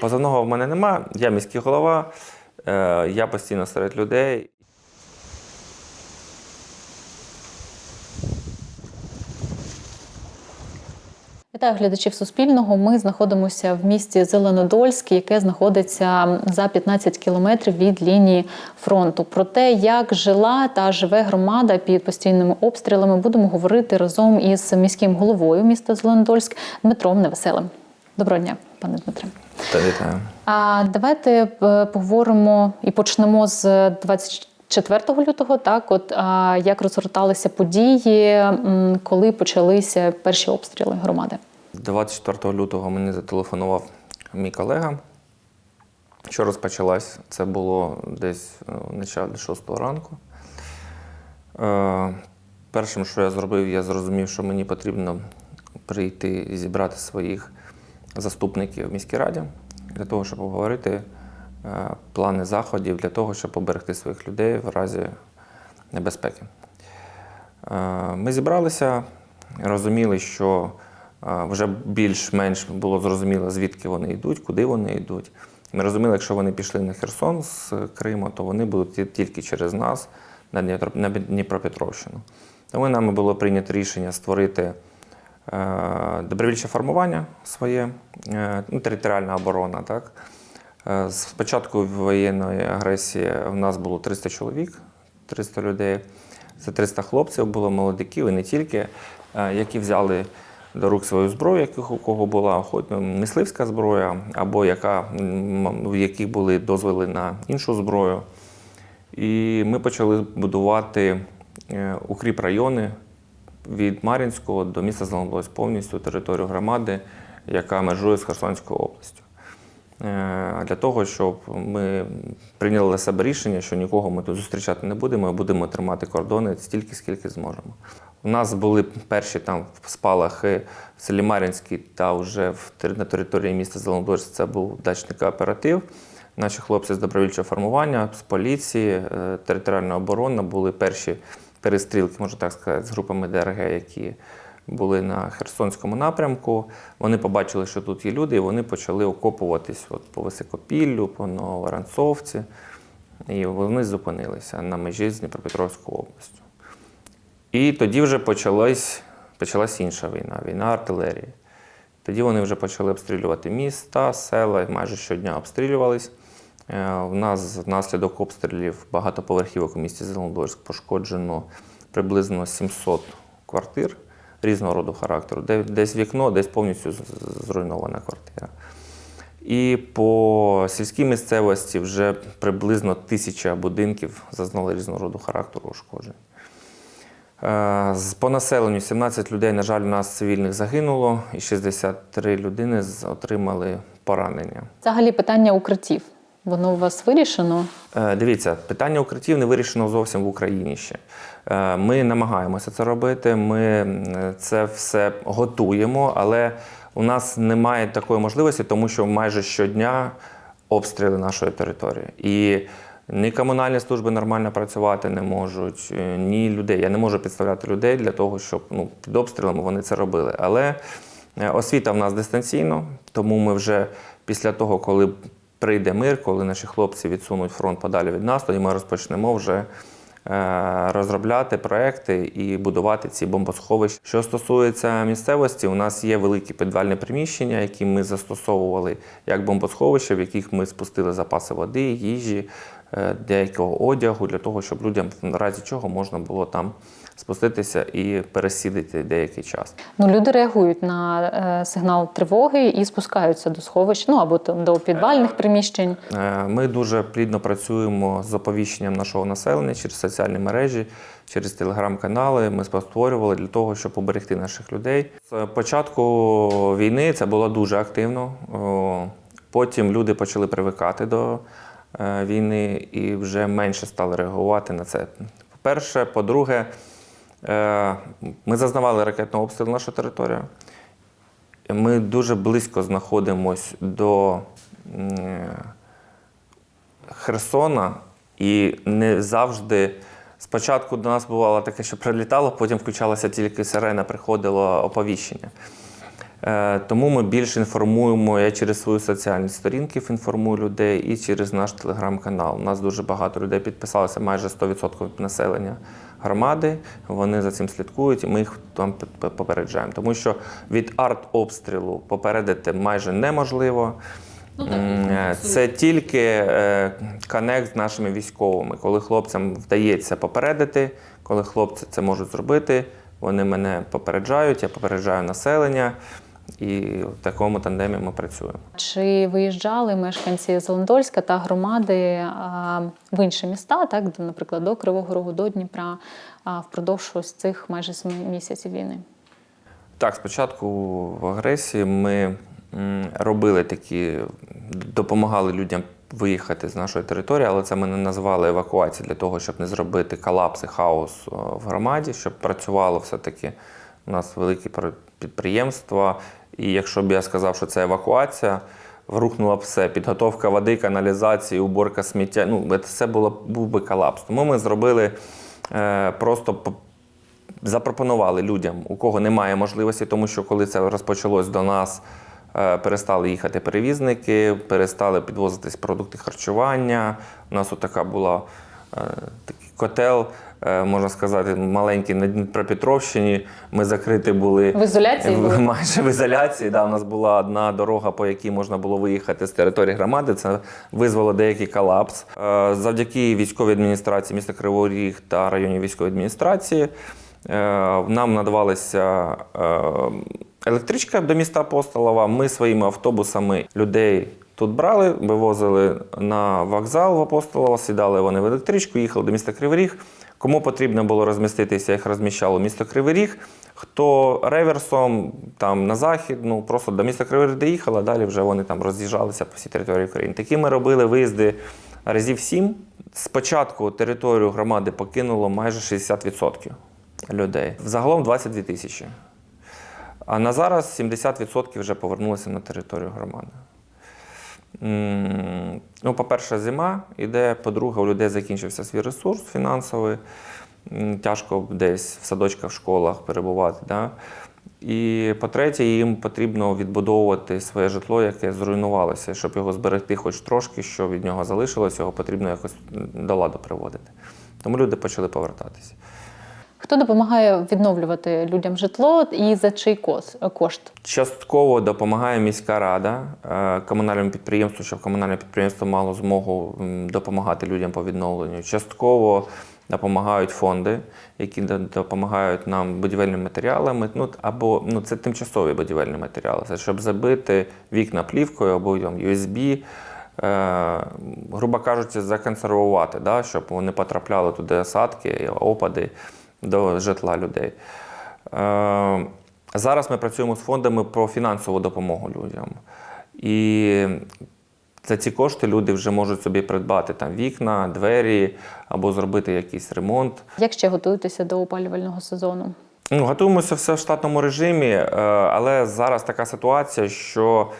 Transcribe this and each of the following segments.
Позивного в мене нема, я міський голова, е, я постійно серед людей. Вітаю глядачів Суспільного. Ми знаходимося в місті Зеленодольськ, яке знаходиться за 15 кілометрів від лінії фронту. Про те, як жила та живе громада під постійними обстрілами, будемо говорити разом із міським головою міста Зеленодольськ Дмитром Невеселим. Доброго дня, пане Дмитре. Та вітаю. А давайте е, поговоримо і почнемо з 24 лютого. Так, от а, як розгорталися події, коли почалися перші обстріли громади? 24 лютого мені зателефонував мій колега. Що розпочалась? Це було десь е, в началі 6 ранку. Е, першим, що я зробив, я зрозумів, що мені потрібно прийти і зібрати своїх заступників в міській раді для того, щоб обговорити е, плани заходів для того, щоб поберегти своїх людей в разі небезпеки. Е, Ми зібралися, розуміли, що е, вже більш-менш було зрозуміло, звідки вони йдуть, куди вони йдуть. Ми розуміли, якщо вони пішли на Херсон з Криму, то вони будуть тільки через нас на Дніпро- на Дніпропетровщину. Тому нами було прийнято рішення створити добровільче формування своє, е, ну, територіальна оборона. Так? Е, З початку воєнної агресії в нас було 300 чоловік, 300 людей. Це 300 хлопців було молодиків і не тільки, е, які взяли до рук свою зброю, яких у кого була хоч мисливська зброя, або яка, в яких були дозволи на іншу зброю. І ми почали будувати е, укріп райони від Мар'їнського до міста Зеленодольськ, повністю територію громади, яка межує з Херсонською областю. Е, Для того, щоб ми прийняли для себе рішення, що нікого ми тут зустрічати не будемо, а будемо тримати кордони стільки, скільки зможемо. У нас були перші там спалахи в селі Мар'їнській та вже на території міста Зеленодольськ це був дачний кооператив. Наші хлопці з добровільчого формування, з поліції, е, територіальна оборона були перші перестрілки, можна так сказати, з групами ДРГ, які були на Херсонському напрямку. Вони побачили, що тут є люди, і вони почали окопуватись от по Високопіллю, по Новоранцовці. І вони зупинилися на межі з Дніпропетровською областю. І тоді вже почалась, почалась інша війна, війна артилерії. Тоді вони вже почали обстрілювати міста, села, майже щодня обстрілювались. Е, В нас внаслідок обстрілів багатоповерхівок у місті Зеленодольськ пошкоджено приблизно 700 квартир різного роду характеру. Десь вікно, десь повністю зруйнована квартира. І по сільській місцевості вже приблизно тисяча будинків зазнали різного роду характеру ушкоджень. Е, По населенню 17 людей, на жаль, у нас цивільних загинуло, і 63 людини отримали поранення. Взагалі питання укриттів. Воно у вас вирішено? Е, Дивіться, питання укриттів не вирішено зовсім в Україні ще. Е, Ми намагаємося це робити, ми це все готуємо, але у нас немає такої можливості, тому що майже щодня обстріли нашої території. І ні комунальні служби нормально працювати не можуть, е, ні людей. Я не можу підставляти людей для того, щоб ну, під обстрілами вони це робили. Але Освіта в нас дистанційно, тому ми вже після того, коли прийде мир, коли наші хлопці відсунуть фронт подалі від нас, тоді ми розпочнемо вже е, розробляти проекти і будувати ці бомбосховища. Що стосується місцевості, у нас є великі підвальні приміщення, які ми застосовували як бомбосховища, в яких ми спустили запаси води, їжі, деякого одягу для того, щоб людям в разі чого можна було там спуститися і пересідати деякий час. Ну, люди реагують на е, сигнал тривоги і спускаються до сховищ, ну або там до підвальних приміщень. Е, Ми дуже плідно працюємо з оповіщенням нашого населення через соціальні мережі, через телеграм-канали. Ми створювали для того, щоб уберегти наших людей. З початку війни це було дуже активно. Потім люди почали привикати до е, війни і вже менше стали реагувати на це. По-перше, по-друге, е, ми зазнавали ракетного обстрілу нашу територію. Ми дуже близько знаходимось до Херсона, і не завжди. Спочатку до нас бувало таке, що прилітало, потім включалася тільки сирена, приходило оповіщення. Е, Тому ми більше інформуємо. Я через свої соціальні сторінки інформую людей і через наш телеграм-канал. У нас дуже багато людей підписалося, майже 100% населення громади. Вони за цим слідкують, і ми їх там попереджаємо. Тому що від артобстрілу попередити майже неможливо. М, е, Це тільки е, коннект з нашими військовими. Коли хлопцям вдається попередити, коли хлопці це можуть зробити, вони мене попереджають, я попереджаю населення, і в такому тандемі ми працюємо. Чи виїжджали мешканці Зеленодольська та громади в інші міста, так, до, наприклад, до Кривого Рогу, до Дніпра, впродовж ось цих майже семи місяців війни? Так, спочатку в агресії ми робили такі, допомагали людям виїхати з нашої території, але це ми не назвали евакуацією для того, щоб не зробити колапс і хаос е, в громаді, щоб працювало все-таки. У нас великі пр- підприємства, і якщо б я сказав, що це евакуація, врухнуло б все. Підготовка води, каналізації, уборка сміття. Ну, це було, був би колапс. Тому ми зробили е, просто запропонували людям, у кого немає можливості, тому що коли це розпочалось до нас, е, перестали їхати перевізники, перестали підвозитись продукти харчування. У нас така була е, котел, е, можна сказати, маленький на Дніпропетровщині. Ми закриті були В ізоляції в- були? майже в ізоляції. Да, у нас була одна дорога, по якій можна було виїхати з території громади. Це визвало деякий колапс. Е, Завдяки військовій адміністрації міста Кривий Ріг та районній військової адміністрації е, нам надавалася електричка до міста Апостолова. Ми своїми автобусами людей. Тут брали, вивозили на вокзал в Апостолово, сідали вони в електричку, їхали до міста Кривий Ріг. Кому потрібно було розміститися, їх розміщало місто Кривий Ріг. Хто реверсом там на захід, ну просто до міста Кривий Ріг доїхали, а далі вже вони там роз'їжджалися по всій території України. Такі ми робили виїзди разів сім. Спочатку територію громади покинуло майже 60% людей. Взагалом 22 тисячі. А на зараз 70% вже повернулися на територію громади. Ну, по-перше, зима іде, по-друге, у людей закінчився свій ресурс фінансовий. Тяжко десь в садочках, в школах перебувати. Да? І по-третє, їм потрібно відбудовувати своє житло, яке зруйнувалося, щоб його зберегти хоч трошки, що від нього залишилось, його потрібно якось до ладу приводити. Тому люди почали повертатися. Хто допомагає відновлювати людям житло і за чий кошт? Частково допомагає міська рада е, комунальному підприємству, щоб комунальне підприємство мало змогу допомагати людям по відновленню. Частково допомагають фонди, які допомагають нам будівельними матеріалами. Ну або ну це тимчасові будівельні матеріали. Це щоб забити вікна плівкою або там USB. Е, грубо кажучи, законсервувати, да, щоб вони потрапляли туди осадки, опади до житла людей. Е, Зараз ми працюємо з фондами про фінансову допомогу людям. І за ці кошти люди вже можуть собі придбати там вікна, двері або зробити якийсь ремонт. Як ще готуєтеся до опалювального сезону? Ну, готуємося все в штатному режимі, е, але зараз така ситуація, що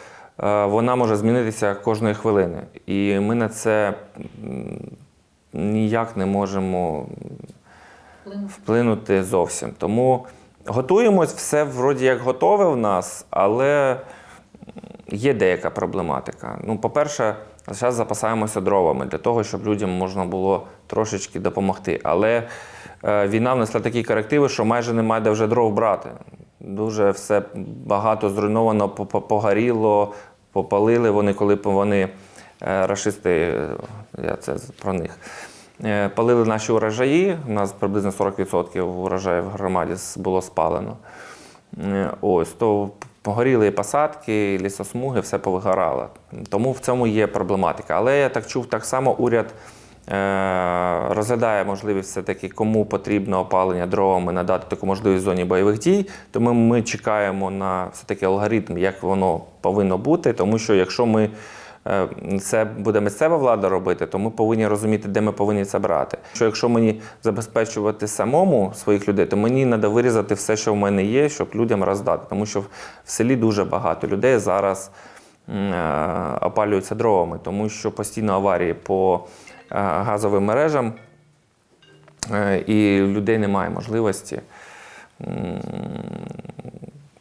е, вона може змінитися кожної хвилини. І ми на це ніяк не можемо вплинути зовсім. Тому готуємось, все вроді як готове в нас, але є деяка проблематика. Ну, по-перше, зараз запасаємося дровами для того, щоб людям можна було трошечки допомогти. Але е, війна внесла такі корективи, що майже немає де вже дров брати. Дуже все багато зруйновано, по- по- погоріло, попалили вони, коли вони е, рашисти, е, я це про них. Е, Палили наші урожаї. У нас приблизно 40% урожаю в громаді було спалено. Е, Ось, то погоріли посадки, лісосмуги, все повигорало. Тому в цьому є проблематика. Але я так чув, так само уряд е, розглядає можливість все-таки, кому потрібно опалення дровами, надати таку можливість в зоні бойових дій. Тому ми чекаємо на все-таки алгоритм, як воно повинно бути. Тому що якщо ми це буде місцева влада робити, то ми повинні розуміти, де ми повинні це брати. Що якщо мені забезпечувати самому своїх людей, то мені треба вирізати все, що в мене є, щоб людям роздати. Тому що в селі дуже багато людей зараз е, опалюються дровами, тому що постійно аварії по е, газовим мережам, е, і людей немає можливості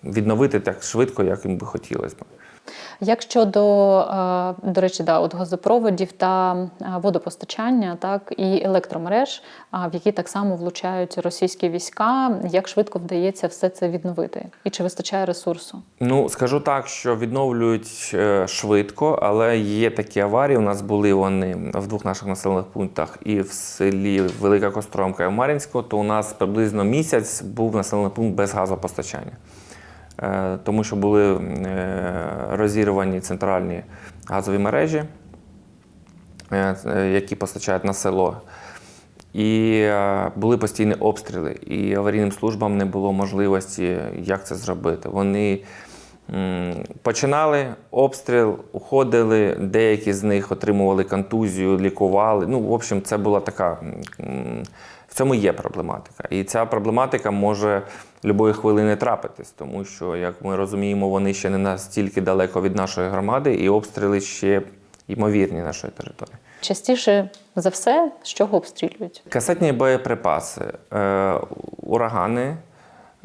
відновити так швидко, як їм би хотілося. Як щодо, е, до речі, да, от газопроводів та е, водопостачання, так і електромереж, а, в які так само влучають російські війська, як швидко вдається все це відновити? І чи вистачає ресурсу? Ну, скажу так, що відновлюють е, швидко, але є такі аварії. У нас були вони в двох наших населених пунктах і в селі Велика Костромка і в Мар'їнську, то у нас приблизно місяць був населений пункт без газопостачання. Е, Тому що були е, розірвані центральні газові мережі, е, які постачають на село. І були постійні обстріли, і аварійним службам не було можливості, як це зробити. Вони починали обстріл, уходили, деякі з них отримували контузію, лікували. Ну, в общем, це була така. В цьому є проблематика. І ця проблематика може любої хвилини трапитись, тому що, як ми розуміємо, вони ще не настільки далеко від нашої громади, і обстріли ще ймовірні нашої території. Частіше за все, з чого обстрілюють? Касетні боєприпаси, е, урагани.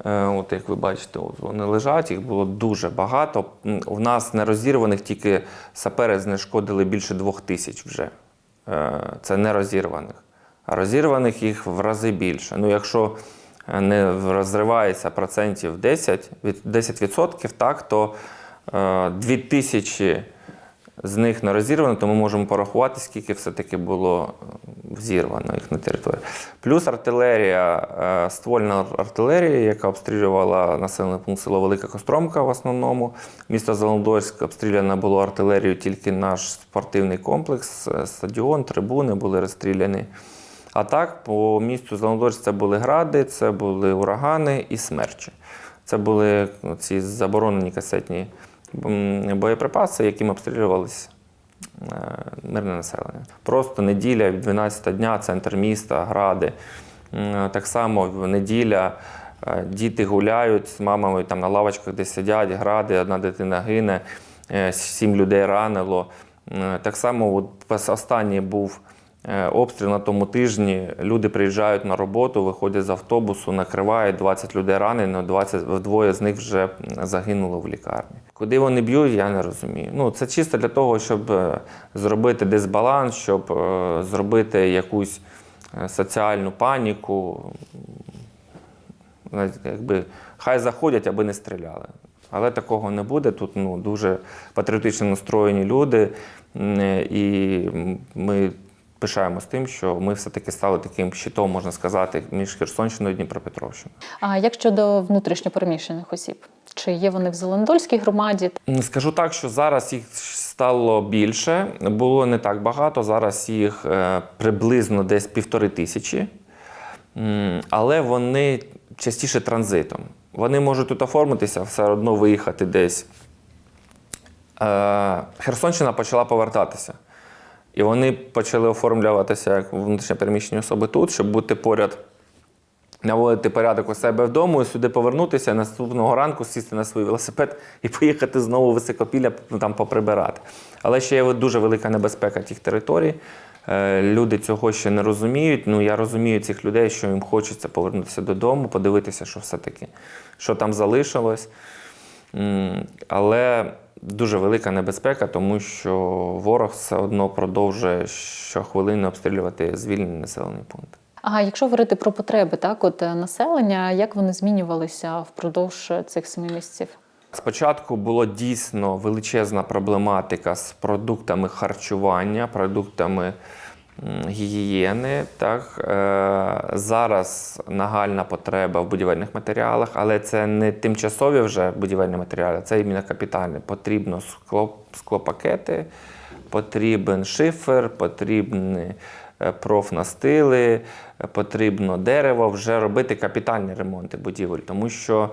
Е, от як ви бачите, от вони лежать, їх було дуже багато. У нас нерозірваних тільки сапери знешкодили більше двох тисяч вже. Е, це нерозірваних. А розірваних їх в рази більше. Ну, якщо е, не розривається процентів 10, від 10%, так, то е, 2000 з них не розірвано, то ми можемо порахувати, скільки все-таки було е, взірвано їх на території. Плюс артилерія, е, ствольна артилерія, яка обстрілювала населений пункт село Велика Костромка в основному. Місто Зеленодольськ обстріляно було артилерією тільки наш спортивний комплекс, е, стадіон, трибуни були розстріляні. А так, по місту Зеленодольськ це були гради, це були урагани і смерчі. Це були ці заборонені касетні боєприпаси, якими обстрілювалися е, мирне населення. Просто неділя, 12 дня, центр міста, гради. Так само в неділя е, діти гуляють з мамами там на лавочках, де сидять, гради, одна дитина гине, е, сім людей ранило. Так само от останній був обстріл на тому тижні. Люди приїжджають на роботу, виходять з автобусу, накривають 20 людей ранено, 20, двоє з них вже загинуло в лікарні. Куди вони б'ють, я не розумію. Ну, це чисто для того, щоб е, зробити дисбаланс, щоб е, зробити якусь е, соціальну паніку. Якби, хай заходять, аби не стріляли. Але такого не буде. Тут ну, дуже патріотично настроєні люди, і ми пишаємось тим, що ми все-таки стали таким щитом, можна сказати, між Херсонщиною і Дніпропетровщиною. А як щодо внутрішньопереміщених осіб? Чи є вони в Зеленодольській громаді? Скажу так, що зараз їх стало більше, було не так багато. Зараз їх е, приблизно десь півтори тисячі, але вони частіше транзитом. Вони можуть тут оформитися, все одно виїхати десь. Е, Херсонщина почала повертатися. І вони почали оформлюватися як внутрішньопереміщені особи тут, щоб бути поряд наводити порядок у себе вдома, сюди повернутися, наступного ранку сісти на свій велосипед і поїхати знову високопілля ну, там поприбирати. Але ще є дуже велика небезпека тих територій. Е, Люди цього ще не розуміють. Ну я розумію цих людей, що їм хочеться повернутися додому, подивитися, що все-таки, що там залишилось. Але дуже велика небезпека, тому що ворог все одно продовжує щохвилини обстрілювати звільнені населені пункти. А якщо говорити про потреби, так от е, населення, як вони змінювалися впродовж е, цих семи місяців? Спочатку була дійсно величезна проблематика з продуктами харчування, продуктами гігієни. Так? Е, Зараз нагальна потреба в будівельних матеріалах, але це не тимчасові вже будівельні матеріали, це іменно капітальне. Потрібно скло, склопакети, потрібен шифер, потрібні профнастили, е, потрібно дерево, вже робити капітальні ремонти будівель, тому що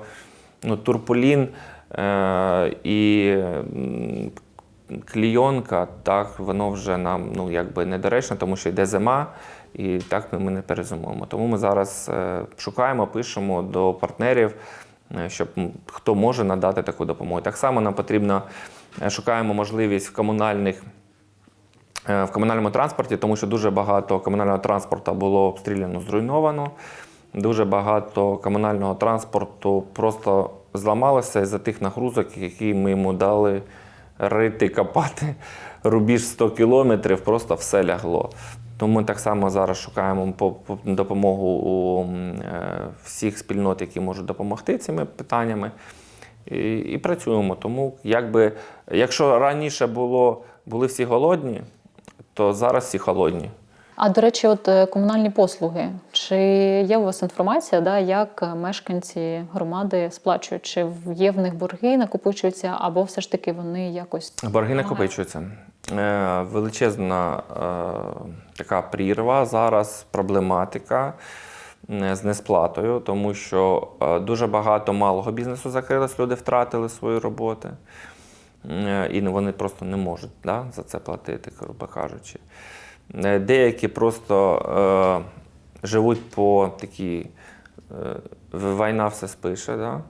ну, турполін е, і клійонка, так, воно вже нам ну, якби недоречно, тому що йде зима, і так ми, ми не перезимуємо. Тому ми зараз е, шукаємо, пишемо до партнерів, е, щоб хто може надати таку допомогу. Так само нам потрібно е, шукаємо можливість в комунальних. Е, В комунальному транспорті, тому що дуже багато комунального транспорту було обстріляно, зруйновано. Дуже багато комунального транспорту просто зламалося із-за тих нагрузок, які ми йому дали рити, копати. Рубіж 100 кілометрів, просто все лягло. Тому ми так само зараз шукаємо по- по- допомогу у е, всіх спільнот, які можуть допомогти цими питаннями. І, і працюємо. Тому, якби, якщо раніше було, були всі голодні, то зараз всі холодні. А до речі, от е, комунальні послуги. Чи є у вас інформація, да, як мешканці громади сплачують? Чи є в них борги, накопичуються, або все ж таки вони якось Борги накопичуються. Е, величезна е, така прірва зараз, проблематика з несплатою, тому що дуже багато малого бізнесу закрилось, люди втратили свої роботи. Е, І вони просто не можуть да, за це платити, грубо кажучи. Е, Деякі просто е, живуть по такій е, війна все спише. Да?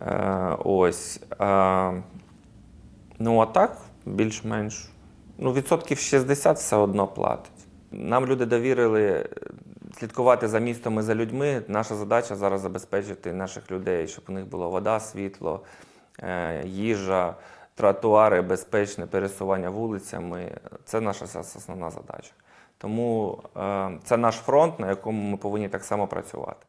Е, ось. Е, ну, а так, більш-менш. Ну, відсотків 60 все одно платить. Нам люди довірили е, слідкувати за містом і за людьми. Наша задача зараз забезпечити наших людей, щоб у них було вода, світло, їжа, тротуари, безпечне пересування вулицями. Це наша основна задача. Тому е, це наш фронт, на якому ми повинні так само працювати.